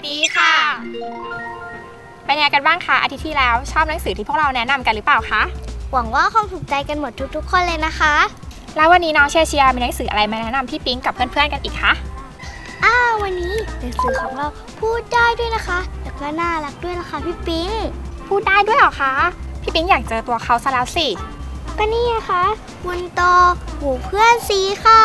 สดีค่ะ เป็นยังไงกันบ้างคะอาทิตย์ที่แล้วชอบหนังสือที่พวกเราแนะนำกันหรือเปล่าคะ หวังว่าคงถูกใจกันหมดทุกๆ คนเลยนะคะ แล้ววันนี้น้องเชียร์เชียร์มีหนังสืออะไรมาแนะนำพี่ปิ๊งกับเพื่อนๆกันอีกคะ อ้าววันนี้หนังสือของเราพูดได้ด้วยนะคะแล้วก็น่ารักด้วยนะคะพี่ปิ๊งพูดได้ด้วยเหรอคะ พี่ปิ๊งอยากเจอตัวเขาซะแล้วสิ ก็นี่นะคะบนโตหูเพื่อนซีค่ะ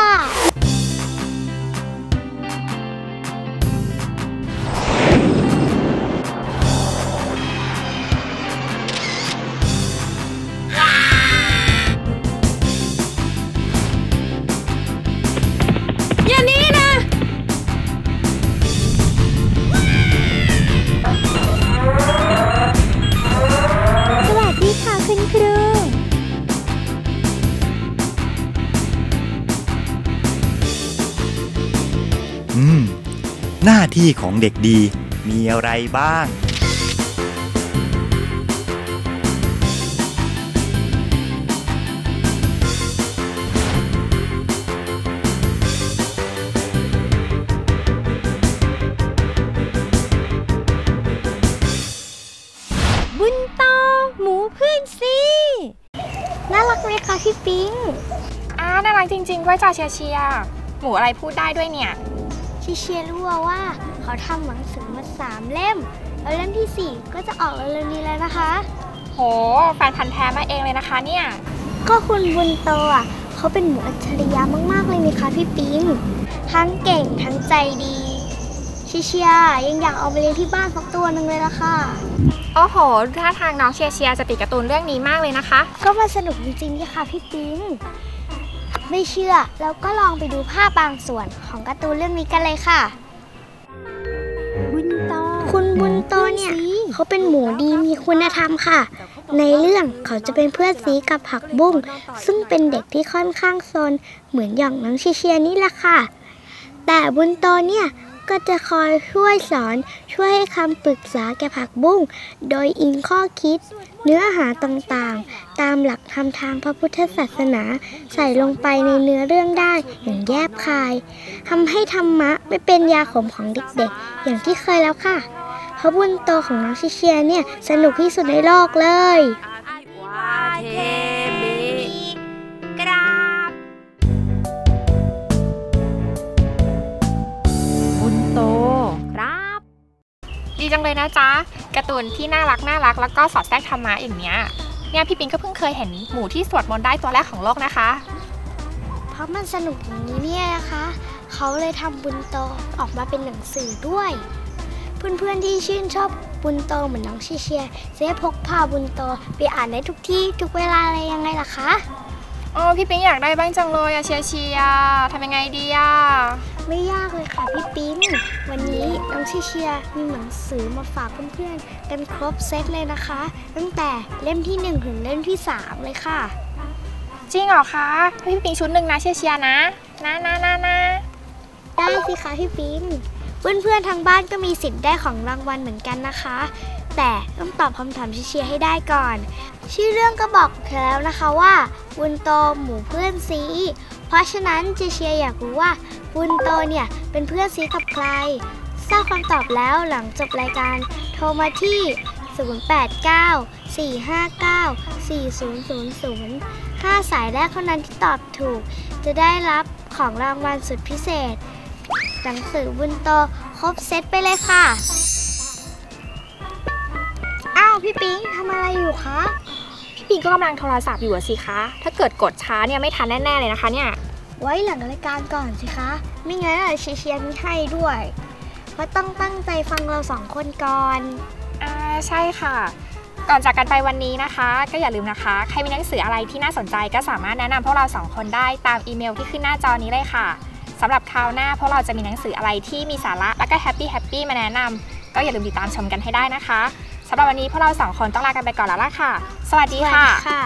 หน้าที่ของเด็กดีมีอะไรบ้าง บุญโตหมูเพื่อนซีน่ารักไหมคะพี่ปิ๊งอ่าน่ารักจริงๆด้วยจ้าเชียร์เชียร์หมูอะไรพูดได้ด้วยเนี่ย ชิเชียร์รู้ว่า เขาทำหนังสือมาสามเล่ม แล้วเล่มที่สี่ก็จะออกเร็วๆนี้แล้วนะคะ โห แฟนพันธ์แท้มาเองเลยนะคะเนี่ย ก็คุณบุญโตอะเขาเป็นหมูอัจฉริยะมากๆเลยนี่คะพี่ปิ๊งทั้งเก่งทั้งใจดีชิเชียร์ยังอยากเอาไปเลี้ยงที่บ้านสักตัวหนึ่งเลยละค่ะ โอ้โหท่าทางน้องเชียร์เชียร์จะติดการ์ตูนเรื่องนี้มากเลยนะคะ ก็มาสนุกจริงๆนี่ค่ะพี่ปิ๊ง ไม่เชื่อแล้วก็ลองไปดูภาพบางส่วนของการ์ตูนเรื่องนี้กันเลยค่ะ บุญโตคุณบุญโตเนี่ยเขาเป็นหมูดีมีคุณธรรมค่ะ ในเรื่องเขาจะเป็นเพื่อนซีกับผักบุ้งซึ่งเป็นเด็กที่ค่อนข้างซนเหมือนอย่างน้องชิเชียนี่แหละค่ะ แต่บุญโตเนี่ย ก็จะคอยช่วยสอนช่วยให้คำปรึกษาแก่ผักบุ้ง โดยอิงข้อคิด เนื้อหาต่างๆ ตามหลักธรรมทางพระพุทธศาสนา ใส่ลงไปในเนื้อเรื่องได้อย่างแยบคายทำให้ธรรมะไม่เป็นยาขมของเด็กๆ อย่างที่เคยแล้วค่ะพระบุญโตของน้องชิเชียเนี่ย สนุกที่สุดในโลกเลย นะจ๊ะการ์ตูนที่น่ารักน่ารัก แล้วก็สอดแทรกธรรมะอย่างเนี้ยเนี่ยพี่ปิงก็เพิ่งเคยเห็นหมูที่สวดมนต์ได้ตัวแรกของโลกนะคะ เพราะมันสนุกอย่างนี้เนี่ยนะคะเขาเลยทำบุญโตออกมาเป็นหนังสือด้วย เพื่อนๆที่ชื่นชอบบุญโตเหมือนน้องชิเชียจะได้พกพาบุญโตไปอ่านได้ทุกที่ทุกเวลาอะไรยังไงล่ะคะอ๋อพี่ปิงอยากได้บ้างจังเลยอะเชียร์เชียร์ทำยังไงดีอะ ไม่ยากเลยค่ะพี่ปิ๊นวันนี้น้องชิเชียมีหนังสือมาฝากเพื่อนๆกันครบเซตเลยนะคะ ตั้งแต่เล่มที่ 1 ถึงเล่มที่ 3 เลยค่ะ จริงเหรอคะให้พี่ปิงชุดหนึ่งนะเชียร์เชียร์นะนะนะนะนะได้สิคะพี่ปิ๊นเพื่อนๆทางบ้านก็มีสิทธิ์ได้ของรางวัลเหมือนกันนะคะ แต่ต้องตอบคำถามชิเชียร์ให้ได้ก่อน ชื่อเรื่องก็บอกแล้วนะคะว่าบุญโตหมู่เพื่อนซี เพราะฉะนั้นชิเชียอยากรู้ว่าบุญโตเนี่ยเป็นเพื่อนซีกับใครทราบคำตอบแล้วหลังจบรายการ โทรมาที่ 089 459 4000 5 สายแรกเท่านั้นที่ตอบถูก จะได้รับของรางวัลสุดพิเศษ หนังสือบุญโตครบเซตไปเลยค่ะ อ้าว พี่ปิ๊งทำอะไรอยู่คะ ปิงก็กำลังโทรศัพท์อยู่อะสิคะ ถ้าเกิดกดช้าเนี่ยไม่ทันแน่ ๆ เลยนะคะเนี่ย ไว้หลังรายการก่อนสิคะ ไม่งั้นอะเชียร์เชียร์ไม่ให้ด้วยเพราะต้องตั้งใจฟังเราสองคนก่อน อ่าใช่ค่ะ ก่อนจากกันไปวันนี้นะคะ ก็อย่าลืมนะคะ ใครมีหนังสืออะไรที่น่าสนใจก็สามารถแนะนำพวกเราสองคนได้ตามอีเมลที่ขึ้นหน้าจอนี้เลยค่ะสำหรับคราวหน้าพวกเราจะมีหนังสืออะไรที่มีสาระและก็แฮปปี้แฮปปี้มาแนะนำก็อย่าลืมติดตามชมกันให้ได้นะคะ สำหรับวันนี้พวกเราสองคนต้องลากันไปก่อนแล้วล่ะค่ะ สวัสดีค่ะค่ะ